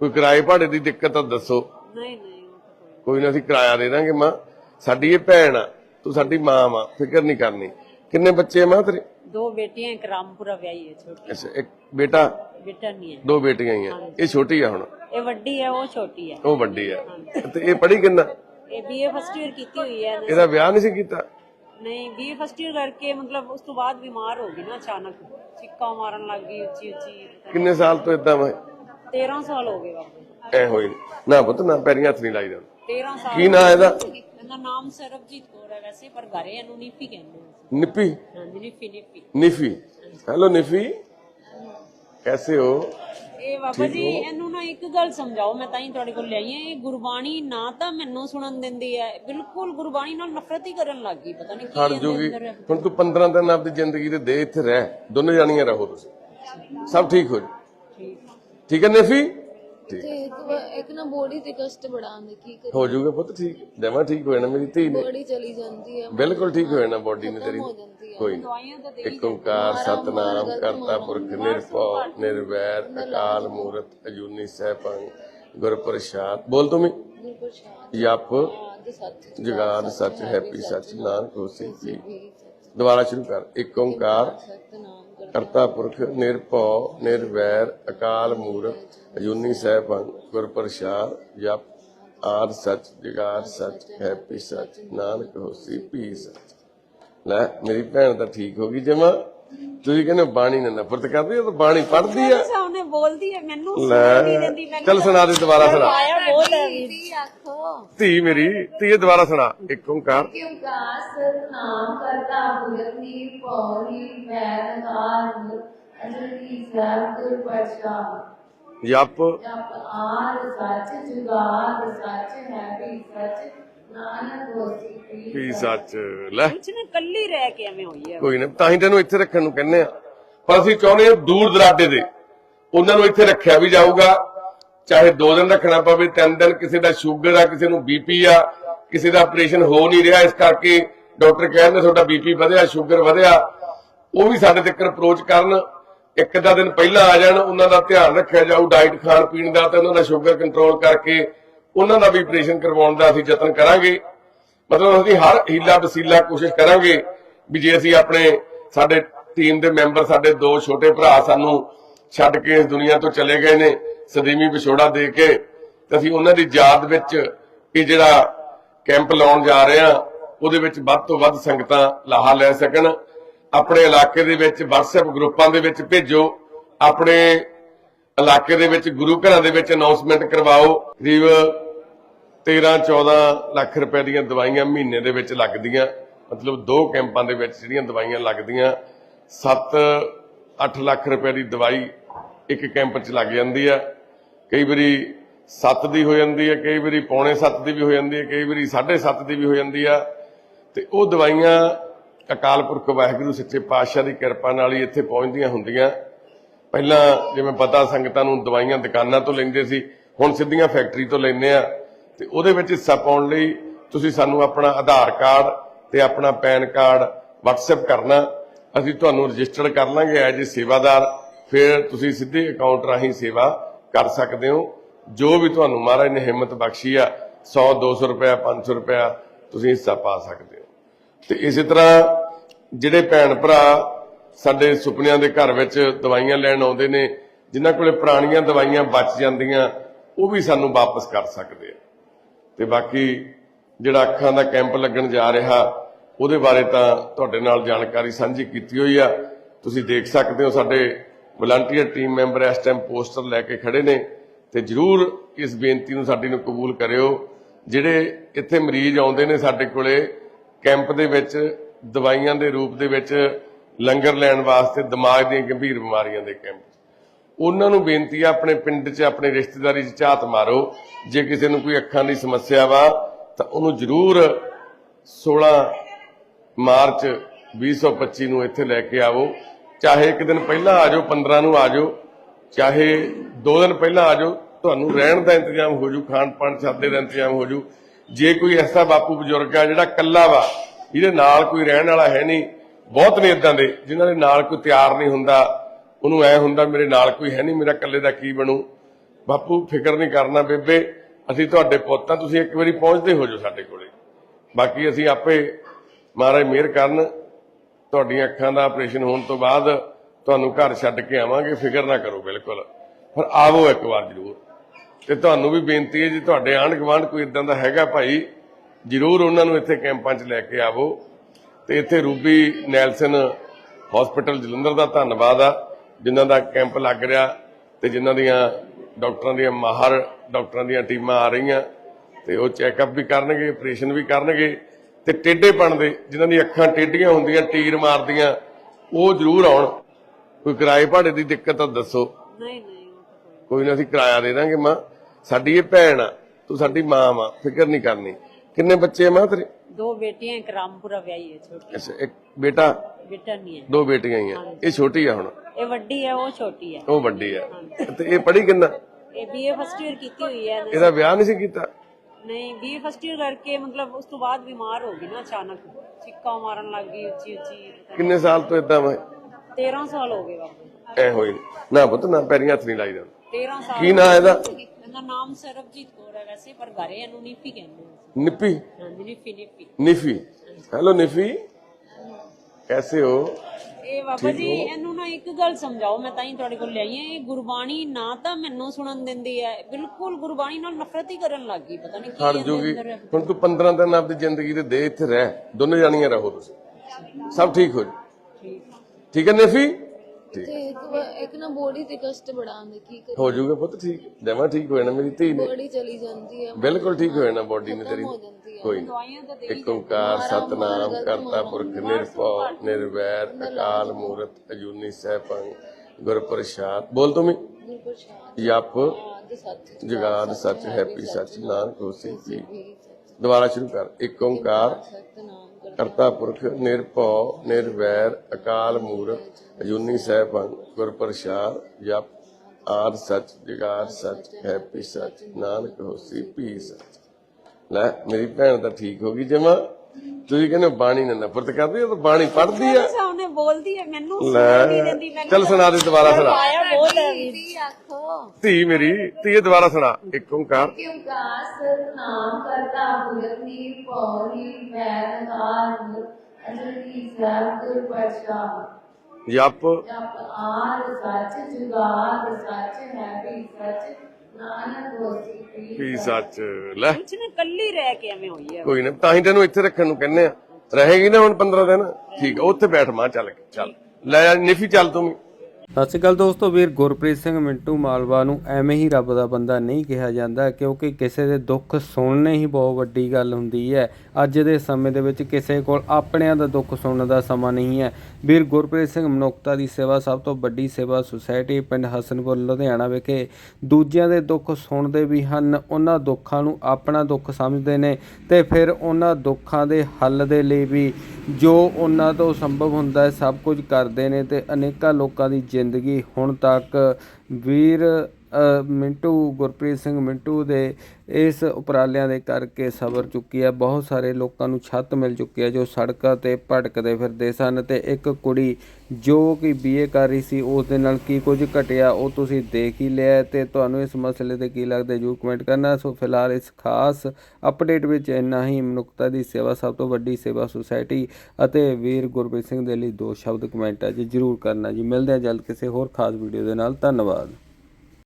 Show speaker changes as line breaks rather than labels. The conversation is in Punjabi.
ਕੋਈ ਕਿਰਾਏ ਭਾੜੇ ਦੀ ਦਿੱਕਤ ਤਾਂ ਦੱਸੋ।
ਨਹੀਂ ਨਹੀਂ ਉਹ ਤਾਂ ਕੋਈ
ਕੋਈ ਨਾ ਅਸੀਂ ਕਿਰਾਇਆ ਦੇ ਦਾਂਗੇ ਮਾਂ। ਸਾਡੀ ਇਹ ਭੈਣ ਆ ਤੂੰ ਸਾਡੀ ਮਾਂ ਵਾ ਫਿਕਰ ਨਹੀਂ ਕਰਨੀ। ਕਿੰਨੇ ਬੱਚੇ ਆ ਮਾਂ ਤੇਰੇ?
ਦੋ ਬੇਟੀਆਂ ਇੱਕ ਰਾਮਪੁਰਾ ਵਿਆਹੀ ਹੈ ਛੋਟੀ।
ਅੱਛਾ ਇੱਕ ਬੇਟਾ?
ਬੇਟਾ ਨਹੀਂ ਹੈ।
ਦੋ ਬੇਟੀਆਂ ਹੀ ਆ। ਇਹ ਛੋਟੀ ਆ ਹੁਣ?
ਇਹ ਵੱਡੀ ਹੈ ਉਹ ਛੋਟੀ ਹੈ।
ਉਹ ਵੱਡੀ ਆ ਤੇ ਇਹ ਪੜ੍ਹੀ ਕਿੰਨਾ?
ਇਹ ਬੀਏ ਫਸਟ ਇਅਰ ਕੀਤੀ ਹੋਈ ਹੈ।
ਇਹਦਾ ਵਿਆਹ ਨਹੀਂ ਸੀ ਕੀਤਾ?
ਨਹੀਂ ਬੀਏ ਫਸਟ ਇਅਰ ਕਰਕੇ ਮਤਲਬ ਉਸ ਤੋਂ ਬਾਅਦ ਬਿਮਾਰ ਹੋ ਗਈ ਨਾ ਅਚਾਨਕ। ਚਿੱਕਾ ਮਾਰਨ ਲੱਗ ਗਈ ਉੱਚੀ ਉੱਚੀ
ਕਿੰਨੇ ਸਾਲ ਤੋਂ ਇਦਾਂ ਵਾ
13 ਸਾਲ ਹੋ ਗਏ
ਹੋਈ ਨੀ। ਪੁੱਤ ਨਾ ਪੈਰੀਂ ਹੱਥ ਨਹੀਂ ਲਾਈਦਾ।
13 ਸਾਲ
ਕੀ ਨਾਂ ਇਹਦਾ?
ਇਹਦਾ ਨਾਮ ਸਰਬਜੀਤ ਕੌਰ ਹੈ ਵੈਸੇ ਪਰ ਘਰੇ ਇਹਨੂੰ ਨੀਫੀ ਕਹਿੰਦੇ ਆ।
ਨਿੱਪੀ
ਹਾਂਜੀ ਨੀਫੀ ਨੀਫੀ।
ਨਿਫੀ। ਹੈਲੋ ਨਿਫੀ। ਕੈਸੇ ਹੋ?
ਇਹ ਬਾਬਾ ਜੀ ਇਹਨੂੰ ਨਾ ਇੱਕ ਗੱਲ ਸਮਝਾਓ ਮੈਂ ਤਾਂ ਹੀ ਤੁਹਾਡੇ ਕੋਲ ਲਿਆਈ ਹਾਂ। ਇਹ ਗੁਰਬਾਣੀ ਨਾ ਤਾਂ ਮੈਨੂੰ ਸੁਣਨ ਦਿੰਦੀ ਹੈ। ਬਿਲਕੁਲ ਗੁਰਬਾਣੀ ਨਾਲ ਨਫ਼ਰਤ ਹੀ ਕਰਨ ਲੱਗ ਗਈ ਪਤਾ ਨਹੀਂ ਕੀ
ਹਟ
ਇਹਦੇ
ਜੂਗੀ।
ਅੰਦਰ। ਹੈ।
ਹੁਣ ਤੂੰ 15 ਦਿਨ ਆਪਦੀ ਜ਼ਿੰਦਗੀ ਦੇ ਦੇ ਇੱਥੇ ਰਹਿ। ਦੋਨੇ ਜਾਣੀਆਂ ਰਹੋ ਤੁਸੀਂ। ਸਭ ਠੀਕ ਹੋ ਜਾਊ
ਠੀਕ
ਹੈ ਨਿਫੀ? ਠੀਕ।
ਤੇ ਇੱਕ ਵਾ- ਇੱਕ ਨਾ ਬੋਡੀ ਤੇ ਕਸ਼ਟ ਬੜਾਉਂਦੇ ਕੀ ਕਰ
ਹੋ ਜਾਊਗਾ ਪੁੱਤ ਠੀਕ। ਜਮਾ ਠੀਕ ਹੋ ਜਾਣਾ ਮੇਰੀ ਧੀ ਨੇ।
ਬੋਡੀ ਚਲੀ ਜਾਂਦੀ ਹੈ
ਬਿਲਕੁਲ ਠੀਕ ਹੋ ਜਾਣਾ ਬੋਡੀ ਨੇ ਤੇਰੀ।
ਹੋ ਜਾਂਦੀ ਹੈ।
ਕੋਈ ਨੀ।
ਦਵਾਈਆਂ ਤਾਂ ਦੇ
ਇੱਕ ਓੰਕਾਰ ਸਤਨਾਮ ਕਰਤਾ ਪੁਰਖ ਨਿਰਭਉ ਨਿਰਵੈਰ ਅਕਾਲ ਮੂਰਤ ਅਜੂਨੀ ਸੈਭੰ ਗੁਰ ਪ੍ਰਸਾਦ ਬੋਲ ਤੂੰ
ਗੁਰਪ੍ਰਸਾਦ।
ਯਪ
ਆਦ ਸੱਚ
ਜਗਾਦ ਸੱਚ ਹੈਪੀ ਸੱਚ ਨਾਨਕ ਹੋਸੀ ਜੀ। ਦੁਬਾਰਾ ਸ਼ੁਰੂ ਕਰ। ਇੱਕ ਓੰਕਾਰ।
ਸਤਨਾਮ।
ਕਰਤਾ ਪੁਰਖ ਨਿਰਭਉ, ਨਿਰਵੈਰ, ਅਕਾਲ ਮੂਰਤ ਅਜੂਨੀ ਸੈਭੰ ਗੁਰ ਪ੍ਰਸਾਦ ਜਪ ਆਦ ਸੱਚ, ਜਗਾਦ ਸੱਚ, ਹੈਪੀ ਸਚ, ਨਾਨਕ ਹੋਸੀ ਪੀ ਸੱਚ। ਲੈ, ਮੇਰੀ ਭੈਣ ਤਾਂ ਠੀਕ ਹੋ ਗਈ ਜਮਾ। ਤੁਸੀਂ ਕਹਿੰਦੇ ਬਾਣੀ ਨਾਲ ਨਫ਼ਰਤ ਕਰਦੀ ਹੈ ਤਾਂ ਬਾਣੀ ਪੜ੍ਹਦੀ ਆ।
ਸਾਹਮਣੇ ਬੋਲਦੀ ਹੈ ਮੈਨੂੰ ਸੁਣਨ ਨਹੀਂ
ਲੈ
ਦਿੰਦੀ ਮੈਨੂੰ
ਚੱਲ ਸੁਣਾ ਦੇ ਦੁਬਾਰਾ ਸੁਣਾ।
ਦੀ ਆਖੋ।
ਧੀ ਮੇਰੀ ਧੀ ਇਹ ਦੁਬਾਰਾ ਸੁਣਾ ਇੱਕ ਓੰਕਾਰ।
ਸਤਨਾਮ ਕਰਤਾ
ਯਪ
ਜਪ ਆਦ ਸੱਚ ਜੁਗਾਦ ਸੱਚ ਹੈ ਵੀ ਸੱਚ। ਪੀ
ਸੱਚ ਲੈ।
ਕੁਛ ਨਾ ਕੱਲੀ ਰਹਿ ਕੇ ਐਵੇਂ ਹੋਈ ਹੈ
ਕੋਈ ਨਾ ਤਾਂ ਹੀ ਤੈਨੂੰ ਇੱਥੇ ਰੱਖਣ ਨੂੰ ਕਹਿੰਦੇ ਆ। ਪਰ ਅਸੀਂ ਚਾਹੁੰਦੇ ਹਾਂ ਦੂਰ ਦਰਾਡੇ ਦੇ। ਉਹਨਾਂ ਨੂੰ ਇੱਥੇ ਰੱਖਿਆ ਵੀ ਜਾਊਗਾ। ਚਾਹੇ 2 ਦਿਨ ਰੱਖਣਾ ਪਵੇ 3 ਦਿਨ ਕਿਸੇ ਦਾ ਸ਼ੂਗਰ ਆ ਕਿਸੇ ਨੂੰ ਬੀਪੀ ਆ ਕਿਸੇ ਦਾ ਆਪਰੇਸ਼ਨ ਹੋ ਨਹੀਂ ਰਿਹਾ ਇਸ ਕਰਕੇ ਡਾਕਟਰ ਕਹਿੰਦੇ ਤੁਹਾਡਾ ਬੀਪੀ ਵਧਿਆ ਸ਼ੂਗਰ ਵਧਿਆ। ਉਹ ਵੀ ਸਾਡੇ ਤੱਕ ਅਪਰੋਚ ਕਰਨ। ਇੱਕ ਅੱਧਾ ਦਿਨ ਪਹਿਲਾਂ ਆ ਜਾਣ ਉਹਨਾਂ ਦਾ ਧਿਆਨ ਰੱਖਿਆ ਜਾਊ ਡਾਈਟ ਖਾਣ ਪੀਣ ਦਾ ਤੇ ਉਹਨਾਂ ਦਾ ਸ਼ੂਗਰ ਕੰਟਰੋਲ ਕਰਕੇ ਉਹਨਾਂ ਦਾ ਵੀ ਆਪਰੇਸ਼ਨ ਕਰਵਾਉਣ ਦਾ ਅਸੀਂ ਯਤਨ ਕਰਾਂਗੇ। ਮਤਲਬ ਅਸੀਂ ਹਰ ਹੀਲਾ ਵਸੀਲਾ ਕੋਸ਼ਿਸ਼ ਕਰਾਂਗੇ ਵੀ ਜੇ ਅਸੀਂ ਆਪਣੇ ਸਾਡੇ ਟੀਮ ਦੇ ਮੈਂਬਰ ਸਾਡੇ ਦੋ ਛੋਟੇ ਭਰਾ ਸਾਨੂੰ ਛੱਡ ਕੇ ਇਸ ਦੁਨੀਆ ਤੋਂ ਚਲੇ ਗਏ ਨੇ, ਸਦੀਮੀ ਵਿਛੋੜਾ ਦੇ ਕੇ, ਤੇ ਅਸੀਂ ਉਹਨਾਂ ਦੀ ਯਾਦ ਵਿੱਚ ਇਹ ਜਿਹੜਾ ਕੈਂਪ ਲਾਉਣ ਜਾ ਰਹੇ ਆ ਉਹਦੇ ਵਿੱਚ ਵੱਧ ਤੋਂ ਵੱਧ ਸੰਗਤਾਂ ਲਾਹਾ ਲੈ ਸਕਣ। ਆਪਣੇ ਇਲਾਕੇ ਦੇ ਵਿੱਚ WhatsApp ਗਰੁੱਪਾਂ ਦੇ ਵਿੱਚ ਭੇਜੋ। ਆਪਣੇ ਇਲਾਕੇ ਦੇ ਵਿੱਚ ਗੁਰੂ ਘਰਾਂ ਦੇ ਵਿੱਚ ਅਨਾਉਂਸਮੈਂਟ ਕਰਵਾਓ। ਕਰੀਬ 13 14 ਲੱਖ ਰੁਪਏ ਦੀਆਂ ਦਵਾਈਆਂ ਮਹੀਨੇ ਦੇ ਵਿੱਚ ਲੱਗਦੀਆਂ। ਮਤਲਬ ਦੋ ਕੈਂਪਾਂ ਦੇ ਵਿੱਚ ਜਿਹੜੀਆਂ ਦਵਾਈਆਂ ਲੱਗਦੀਆਂ 7 8 ਲੱਖ ਰੁਪਏ ਦੀ ਦਵਾਈ ਇੱਕ ਕੈਂਪ 'ਚ ਲੱਗ ਜਾਂਦੀ ਆ। ਕਈ ਵਾਰੀ 7 ਦੀ ਹੋ ਜਾਂਦੀ ਹੈ ਕਈ ਵਾਰੀ ਪੌਣੇ 7 ਦੀ ਵੀ ਹੋ ਜਾਂਦੀ ਹੈ ਕਈ ਵਾਰੀ 7.5 ਦੀ ਵੀ ਹੋ ਜਾਂਦੀ ਆ। ਤੇ ਉਹ ਦਵਾਈਆਂ ਅਕਾਲ ਪੁਰਖ ਵਾਹਿਗੁਰੂ ਸੱਚੇ ਪਾਤਸ਼ਾਹ ਦੀ ਕਿਰਪਾ ਨਾਲ ਹੀ ਇੱਥੇ ਪਹੁੰਚਦੀਆਂ ਹੁੰਦੀਆਂ। ਪਹਿਲਾਂ ਜਿਵੇਂ ਪਤਾ ਸੰਗਤਾਂ ਨੂੰ ਦਵਾਈਆਂ ਦੁਕਾਨਾਂ ਤੋਂ ਲੈਂਦੇ ਸੀ, ਹੁਣ ਸਿੱਧੀਆਂ ਫੈਕਟਰੀ ਤੋਂ ਲੈਂਦੇ ਆ। ਤੇ ਉਹਦੇ ਵਿੱਚ ਹਿੱਸਾ ਪਾਉਣ ਲਈ ਤੁਸੀਂ ਸਾਨੂੰ ਆਪਣਾ ਆਧਾਰ ਕਾਰਡ ਤੇ ਆਪਣਾ ਪੈਨ ਕਾਰਡ WhatsApp ਕਰਨਾ। ਅਸੀਂ ਤੁਹਾਨੂੰ ਰਜਿਸਟਰਡ ਕਰ ਲਾਂਗੇ ਐਜ ਸੇਵਾਦਾਰ। ਫਿਰ ਤੁਸੀਂ ਸਿੱਧੇ ਅਕਾਊਂਟ ਰਾਹੀਂ ਸੇਵਾ ਕਰ ਸਕਦੇ ਹੋ। ਜੋ ਵੀ ਤੁਹਾਨੂੰ ਮਹਾਰਾਜ ਨੇ ਹਿੰਮਤ ਬਖਸ਼ੀ ਆ 100 200 ਰੁਪਇਆ 500 ਰੁਪਇਆ ਤੁਸੀਂ ਹਿੱਸਾ ਪਾ ਸਕਦੇ ਹੋ। ਤੇ ਇਸੇ ਤਰ੍ਹਾਂ ਜਿਹੜੇ ਭੈਣ ਭਰਾ ਸਾਡੇ ਸੁਪਨਿਆਂ ਦੇ ਘਰ ਵਿੱਚ ਦਵਾਈਆਂ ਲੈਣ ਆਉਂਦੇ ਨੇ, ਜਿਨ੍ਹਾਂ ਕੋਲੇ ਪੁਰਾਣੀਆਂ ਦਵਾਈਆਂ ਬਚ ਜਾਂਦੀਆਂ, ਉਹ ਵੀ ਸਾਨੂੰ ਵਾਪਸ ਕਰ ਸਕਦੇ ਆ। ਤੇ ਬਾਕੀ ਜਿਹੜਾ ਅੱਖਾਂ ਦਾ ਕੈਂਪ ਲੱਗਣ ਜਾ ਰਿਹਾ, ਉਹਦੇ ਬਾਰੇ ਤਾਂ ਤੁਹਾਡੇ ਨਾਲ ਜਾਣਕਾਰੀ ਸਾਂਝੀ ਕੀਤੀ ਹੋਈ ਆ। ਤੁਸੀਂ ਦੇਖ ਸਕਦੇ ਹੋ ਸਾਡੇ ਵਲੰਟੀਅਰ ਟੀਮ ਮੈਂਬਰ ਇਸ ਟਾਈਮ ਪੋਸਟਰ ਲੈ ਕੇ ਖੜੇ ਨੇ ਤੇ ਜਰੂਰ ਇਸ ਬੇਨਤੀ ਨੂੰ ਸਾਡੀ ਨੂੰ ਕਬੂਲ ਕਰਿਓ। ਜਿਹੜੇ ਇੱਥੇ ਮਰੀਜ਼ ਆਉਂਦੇ ਨੇ ਸਾਡੇ ਕੋਲੇ, ਕੈਂਪ ਦੇ ਵਿੱਚ, ਦਵਾਈਆਂ ਦੇ ਰੂਪ ਦੇ ਵਿੱਚ, ਲੰਗਰ ਲੈਣ ਵਾਸਤੇ ਦਿਮਾਗ ਦੀਆਂ ਗੰਭੀਰ ਬਿਮਾਰੀਆਂ ਦੇ ਕੈਂਪ ਉਹਨਾਂ ਨੂੰ ਬੇਨਤੀ ਆ, ਆਪਣੇ ਪਿੰਡ 'ਚ, ਆਪਣੇ ਰਿਸ਼ਤੇਦਾਰੀ 'ਚ ਝਾਤ ਮਾਰੋ। ਜੇ ਕਿਸੇ ਨੂੰ ਕੋਈ ਅੱਖਾਂ ਦੀ ਸਮੱਸਿਆ ਵਾ, ਤਾਂ ਉਹਨੂੰ ਜ਼ਰੂਰ 16 ਮਾਰਚ 2025 ਨੂੰ ਇੱਥੇ ਲੈ ਕੇ ਆਵੋ। ਚਾਹੇ ਇੱਕ ਦਿਨ ਪਹਿਲਾਂ ਆ ਜਾਓ 15 ਨੂੰ ਆ ਜਾਓ। ਚਾਹੇ 2 ਦਿਨ ਪਹਿਲਾਂ ਆ ਜਾਓ, ਤੁਹਾਨੂੰ ਰਹਿਣ ਦਾ ਇੰਤਜ਼ਾਮ ਹੋ ਜੂ, ਖਾਣ ਪਾਣ ਛਾਦੇ ਦਾ ਇੰਤਜ਼ਾਮ ਹੋ ਜੂ। ਜੇ ਕੋਈ ਐਸਾ ਬਾਪੂ ਬਜ਼ੁਰਗ ਆ ਜਿਹੜਾ ਕੱਲਾ ਵਾ, ਇਹਦੇ ਨਾਲ ਕੋਈ ਰਹਿਣ ਵਾਲਾ ਹੈ ਨਹੀਂ। ਬਹੁਤ ਨੇ ਇਦਾਂ ਦੇ, ਜਿਨ੍ਹਾਂ ਦੇ ਨਾਲ ਕੋਈ ਤਿਆਰ ਨਹੀਂ ਹੁੰਦਾ। ਉਹਨੂੰ ਐ ਹੁੰਦਾ ਮੇਰੇ ਨਾਲ ਕੋਈ ਹੈ ਨਹੀਂ, ਮੇਰਾ ਇਕੱਲੇ ਦਾ ਕੀ ਬਣੂ? ਬਾਪੂ, ਫਿਕਰ ਨਹੀਂ ਕਰਨਾ ਬੇਬੇ, ਅਸੀਂ ਤੁਹਾਡੇ ਪੁੱਤਾਂ ਤੁਸੀਂ ਇੱਕ ਵਾਰੀ ਪਹੁੰਚਦੇ ਹੋ ਜੋ ਸਾਡੇ ਕੋਲੇ। ਬਾਕੀ ਅਸੀਂ ਆਪੇ, ਮਹਾਰਾਜ ਮਿਹਰ ਕਰਨ, ਤੁਹਾਡੀਆਂ ਅੱਖਾਂ ਦਾ ਆਪਰੇਸ਼ਨ ਹੋਣ ਤੋਂ ਬਾਅਦ ਤੁਹਾਨੂੰ ਘਰ ਛੱਡ ਕੇ ਆਵਾਂਗੇ, ਫਿਕਰ ਨਾ ਕਰੋ ਬਿਲਕੁਲ। ਪਰ ਆਵੋ ਇੱਕ ਵਾਰ ਜ਼ਰੂਰ। ਤੇ ਤੁਹਾਨੂੰ ਵੀ ਬੇਨਤੀ ਹੈ ਜੀ, ਤੁਹਾਡੇ ਆਂਢ ਗੁਆਂਢ ਕੋਈ ਇਦਾਂ ਦਾ ਹੈਗਾ ਭਾਈ, ਜ਼ਰੂਰ ਉਹਨਾਂ ਨੂੰ ਇੱਥੇ ਕੈਂਪਾਂ 'ਚ ਲੈ ਕੇ ਆਵੋ। ਤੇ ਇੱਥੇ ਰੂਬੀ ਨੈਲਸਨ ਹਸਪੀਟਲ ਜਲੰਧਰ ਦਾ ਧੰਨਵਾਦ ਆ। ਜਿਨ੍ਹਾਂ ਦਾ ਕੈਂਪ ਲੱਗ ਰਿਹਾ ਤੇ ਜਿਨ੍ਹਾਂ ਦੀਆਂ ਡਾਕਟਰਾਂ ਦੀਆਂ ਮਾਹਰ ਡਾਕਟਰਾਂ ਦੀਆਂ ਟੀਮਾਂ ਆ ਰਹੀਆਂ ਤੇ ਉਹ ਚੈੱਕਅਪ ਵੀ ਕਰਨਗੇ ਆਪਰੇਸ਼ਨ ਵੀ ਕਰਨਗੇ ਤੇ ਟੇਢੇਪਣ ਦੇ ਜਿਨ੍ਹਾਂ ਦੀ ਅੱਖਾਂ ਟੇਢੀਆਂ ਹੁੰਦੀਆਂ ਟੀਰ ਮਾਰਦੀਆਂ ਉਹ ਜ਼ਰੂਰ ਆਉਣ। ਕੋਈ ਕਿਰਾਏ ਭਾੜੇ ਦੀ ਦਿੱਕਤ ਦੱਸੋ।
ਨਹੀਂ ਨਹੀਂ ਤਾਂ ਕੋਈ
ਕੋਈ ਨਾ ਅਸੀਂ ਕਿਰਾਇਆ ਦੇ ਦਾਂਗੇ ਮਾਂ। ਸਾਡੀ ਇਹ ਭੈਣ ਆ ਤੂੰ ਸਾਡੀ ਮਾਂ ਵਾ ਫਿਕਰ ਨਹੀਂ ਕਰਨੀ। ਕਿੰਨੇ ਬੱਚੇ ਆ ਮਾਂ ਤੇਰੇ?
ਦੋ ਬੇਟੀਆਂ ਇੱਕ ਰਾਮਪੁਰਾ ਵਿਆਹੀ ਹੈ ਛੋਟੀ।
ਅੱਛਾ ਇੱਕ ਬੇਟਾ?
ਬੇਟਾ ਨਹੀਂ ਹੈ।
ਦੋ ਬੇਟੀਆਂ ਹੀ ਆ। ਇਹ ਛੋਟੀ ਆ ਹੁਣ।
ਇਹ ਵੱਡੀ ਹੈ ਉਹ ਛੋਟੀ ਹੈ।
ਉਹ ਵੱਡੀ ਆ ਤੇ ਇਹ ਪੜ੍ਹੀ ਕਿੰਨਾ?
ਇਹ ਬੀਏ ਫਸਟ ਇਅਰ ਕੀਤੀ ਹੋਈ ਹੈ
ਇਹਦਾ ਵਿਆਹ ਨਹੀਂ ਸੀ ਕੀਤਾ?
ਨਹੀਂ ਬੀਏ ਫਸਟ ਇਅਰ ਕਰਕੇ ਮਤਲਬ ਉਸ ਤੋਂ ਬਾਅਦ ਬਿਮਾਰ ਹੋ ਗਈ ਨਾ ਅਚਾਨਕ। ਚਿੱਕਾ ਮਾਰਨ ਲੱਗ ਗਈ ਉੱਚੀ ਉੱਚੀ।
ਕਿੰਨੇ ਸਾਲ ਤੋਂ ਇਦਾਂ ਵਾ
13 ਸਾਲ ਹੋ ਗਏ ਬਾਪੂ
ਐ ਹੋਈ ਨੀ। ਨਾ ਪੁੱਤ ਨਾ ਪੈਰੀਂ ਹੱਥ ਨਹੀਂ ਲਾਈਦਾ
13 ਸਾਲ
ਕੀ ਨਾਂ ਇਹਦਾ?
ਇਹਦਾ ਨਾਮ ਸਰਬਜੀਤ ਕੌਰ ਹੈ ਵੈਸੇ ਪਰ ਘਰੇ ਇਹਨੂੰ ਨੀਫੀ ਕਹਿੰਦੇ ਆ।
ਨਿੱਪੀ
ਹਾਂਜੀ ਨੀਫੀ ਨੀਫੀ।
ਨਿਫੀ। ਹੈਲੋ ਨਿਫੀ। ਕੈਸੇ ਹੋ?
ਇਹ ਬਾਬਾ ਜੀ ਇਹਨੂੰ ਨਾ ਇੱਕ ਗੱਲ ਸਮਝਾਓ ਮੈਂ ਤਾਂ ਹੀ ਤੁਹਾਡੇ ਕੋਲ ਲਿਆਈ ਹਾਂ ਇਹ ਗੁਰਬਾਣੀ ਨਾ ਤਾਂ ਮੈਨੂੰ ਸੁਣਨ ਦਿੰਦੀ ਹੈ ਬਿਲਕੁਲ ਗੁਰਬਾਣੀ ਨਾਲ ਨਫ਼ਰਤ ਹੀ ਕਰਨ ਲੱਗ ਗਈ ਪਤਾ ਨਹੀਂ ਕੀ
ਜੂਗੀ। ਹੁਣ ਤੂੰ 15 ਦਿਨ ਆਪਦੀ ਜ਼ਿੰਦਗੀ ਦੇ ਦੇ ਇੱਥੇ ਰਹਿ ਦੋਨੇ ਜਾਣੀਆਂ ਰਹੋ ਤੁਸੀਂ। ਸਭ ਠੀਕ ਹੋ ਜੀ ਠੀਕ ਹੈ ਨਿਫੀ? ਠੀਕ
ਤੇ ਇੱਕ ਵਾ- ਇੱਕ ਨਾ ਬੋਡੀ ਤੇ ਕਸ਼ਟ ਬੜਾ ਆਉਂਦਾ ਕੀ ਕਰ
ਹੋ ਜਾਊਗਾ ਪੁੱਤ ਠੀਕ। ਜਮਾ ਠੀਕ ਹੋ ਜਾਣਾ ਮੇਰੀ ਧੀ ਨੇ।
ਬੋਡੀ ਚਲੀ ਜਾਂਦੀ ਹੈ
ਬਿਲਕੁਲ ਠੀਕ ਹੋ ਜਾਣਾ ਬੋਡੀ ਨੇ ਤੇਰੀ।
ਹੋ ਜਾਂਦੀ ਹੈ।
ਕੋਈ ਨਹੀਂ
ਦਵਾਈਆਂ ਤਾਂ ਦੇ
ਇੱਕ ਓੰਕਾਰ ਸਤਨਾਮ ਕਰਤਾ ਪੁਰਖ ਨਿਰਭਉ ਨਿਰਵੈਰ ਅਕਾਲ ਮੂਰਤ ਅਜੂਨੀ ਸੈਭੰ ਗੁਰ ਪ੍ਰਸਾਦ ਬੋਲ ਤੁਮੀ
ਗੁਰਪ੍ਰਸਾਦ।
ਜਪ
ਆਦ ਸੱਚ
ਜਗਾਦ ਸੱਚ ਹੈਪੀ ਸੱਚ ਨਾਨਕ ਹੋਸੀ ਜੀ ਦੁਬਾਰਾ ਸ਼ੁਰੂ ਕਰ। ਇੱਕ ਓੰਕਾਰ
ਸਤਨਾਮ।
ਕਰਤਾ ਪੁਰਖ ਨਿਰਭਉ, ਨਿਰਵੈਰ, ਅਕਾਲ ਮੂਰਤ ਅਜੂਨੀ ਸੈਭੰ ਗੁਰ ਪ੍ਰਸਾਦ ਜਪ ਆਦ ਸੱਚ ਜਗਾਦ ਸੱਚ, ਹੈਪੀ ਸਚ, ਨਾਨਕ ਹੋਸੀ ਪੀ ਸੱਚ। ਲੈ, ਮੇਰੀ ਭੈਣ ਤਾਂ ਠੀਕ ਹੋ ਗਈ ਜਮਾ। ਤੁਸੀਂ ਕਹਿੰਦੇ ਹੋ ਬਾਣੀ ਨਾਲ ਨਫ਼ਰਤ ਕਰਦੀ ਉਹ ਤਾਂ ਬਾਣੀ ਪੜ੍ਹਦੀ ਆ।
ਸਾਹਮਣੇ ਬੋਲਦੀ ਹੈ ਮੈਨੂੰ ਸੁਣਨ ਨਹੀਂ ਦਿੰਦੀ
ਲੈ
ਮੈਨੂੰ
ਚੱਲ ਸੁਣਾ ਦੇ ਦੁਬਾਰਾ ਸੁਣਾ।
ਆਇਆ ਬੋਲ ਹੈ ਵੀ।
ਦੀ ਆਖੋ।
ਧੀ ਮੇਰੀ ਧੀ ਇਹ ਦੁਬਾਰਾ ਸੁਣਾ ਇੱਕ ਓੰਕਾਰ।
ਕਿਉਂਕਾਰ ਸਤਨਾਮ ਕਰਤਾ
ਜਪ।
ਜਪ ਆਦ ਸੱਚ ਜੁਗਾਦ ਸੱਚ ਹੈ ਵੀ ਸੱਚ। ਪੀ
ਸੱਚ ਲੈ।
ਕੁਛ ਨਾ ਕੱਲੀ ਰਹਿ ਕੇ ਐਵੇਂ ਹੋਈ ਹੈ
ਕੋਈ ਨਾ ਤਾਂ ਹੀ ਤੈਨੂੰ ਇੱਥੇ ਰੱਖਣ ਨੂੰ ਕਹਿੰਦੇ ਆ। ਰਹੇਗੀ ਨਾ ਹੁਣ 15 ਦਿਨ? ਠੀਕ ਆ ਉੱਥੇ ਬੈਠ ਮਾਂ ਚੱਲ ਕੇ ਚੱਲ ਲੈ ਨਿਫੀ ਚੱਲ ਤੂੰ ਵੀ।
ਸਤਿ ਸ਼੍ਰੀ ਅਕਾਲ ਦੋਸਤੋ, ਵੀਰ ਗੁਰਪ੍ਰੀਤ ਸਿੰਘ ਮਿੰਟੂ ਮਾਲਵਾ ਨੂੰ ਐਵੇਂ ਹੀ ਰੱਬ ਦਾ ਬੰਦਾ ਨਹੀਂ ਕਿਹਾ ਜਾਂਦਾ, ਕਿਉਂਕਿ ਕਿਸੇ ਦੇ ਦੁੱਖ ਸੁਣਨੇ ਹੀ ਬਹੁਤ ਵੱਡੀ ਗੱਲ ਹੁੰਦੀ ਹੈ। ਅੱਜ ਦੇ ਸਮੇਂ ਦੇ ਵਿੱਚ ਕਿਸੇ ਕੋਲ ਆਪਣਿਆਂ ਦਾ ਦੁੱਖ ਸੁਣਨ ਦਾ ਸਮਾਂ ਨਹੀਂ ਹੈ। ਵੀਰ ਗੁਰਪ੍ਰੀਤ ਸਿੰਘ ਮਨੁੱਖਤਾ ਦੀ ਸੇਵਾ ਸਭ ਤੋਂ ਵੱਡੀ ਸੇਵਾ ਸੁਸਾਇਟੀ ਪਿੰਡ ਹਸਨਪੁਰ, ਲੁਧਿਆਣਾ ਵਿਖੇ ਦੂਜਿਆਂ ਦੇ ਦੁੱਖ ਸੁਣਦੇ ਵੀ ਹਨ, ਉਹਨਾਂ ਦੁੱਖਾਂ ਨੂੰ ਆਪਣਾ ਦੁੱਖ ਸਮਝਦੇ ਨੇ ਤੇ ਫਿਰ ਉਹਨਾਂ ਦੁੱਖਾਂ ਦੇ ਹੱਲ ਦੇ ਲਈ ਵੀ ਜੋ ਉਹਨਾਂ ਤੋਂ ਸੰਭਵ ਹੁੰਦਾ ਹੈ, ਸਭ ਕੁਝ ਕਰਦੇ ਨੇ ਤੇ ਅਨੇਕਾਂ ਲੋਕਾਂ ਦੀ ਜ਼ਿੰਦਗੀ ਹੁਣ ਤੱਕ ਵੀਰ ਮਿੰਟੂ, ਗੁਰਪ੍ਰੀਤ ਸਿੰਘ ਮਿੰਟੂ ਦੇ ਇਸ ਉਪਰਾਲਿਆਂ ਦੇ ਕਰਕੇ ਸਬਰ ਚੁੱਕੀ ਹੈ। ਬਹੁਤ ਸਾਰੇ ਲੋਕਾਂ ਨੂੰ ਛੱਤ ਮਿਲ ਚੁੱਕੀ ਹੈ ਜੋ ਸੜਕਾਂ ਤੇ ਭਟਕਦੇ ਫਿਰਦੇ ਸਨ ਤੇ ਇੱਕ ਕੁੜੀ ਜੋ ਕਿ ਬੀਏ ਕਰ ਰਹੀ ਸੀ, ਉਸ ਦੇ ਨਾਲ ਕੀ ਕੁਝ ਘਟਿਆ ਉਹ ਤੁਸੀਂ ਦੇਖ ਹੀ ਲਿਆ ਹੈ ਤੇ ਤੁਹਾਨੂੰ ਇਸ ਮਸਲੇ ਤੇ ਕੀ ਲੱਗਦਾ ਜਰੂਰ ਕਮੈਂਟ ਕਰਨਾ। ਸੋ ਫਿਲਹਾਲ ਇਸ ਖਾਸ ਅਪਡੇਟ ਵਿੱਚ ਇੰਨਾ ਹੀ। ਮਨੁੱਖਤਾ ਦੀ ਸੇਵਾ ਸਭ ਤੋਂ ਵੱਡੀ ਸੇਵਾ ਸੁਸਾਇਟੀ ਅਤੇ ਵੀਰ ਗੁਰਪ੍ਰੀਤ ਸਿੰਘ ਦੇ ਲਈ ਦੋ ਸ਼ਬਦ ਕਮੈਂਟ ਹੈ ਜੀ, ਜਰੂਰ ਕਰਨਾ ਜੀ। ਮਿਲਦੇ ਹਾਂ ਜਲਦ ਕਿਸੇ ਹੋਰ ਖਾਸ ਵੀਡੀਓ ਦੇ ਨਾਲ। ਧੰਨਵਾਦ।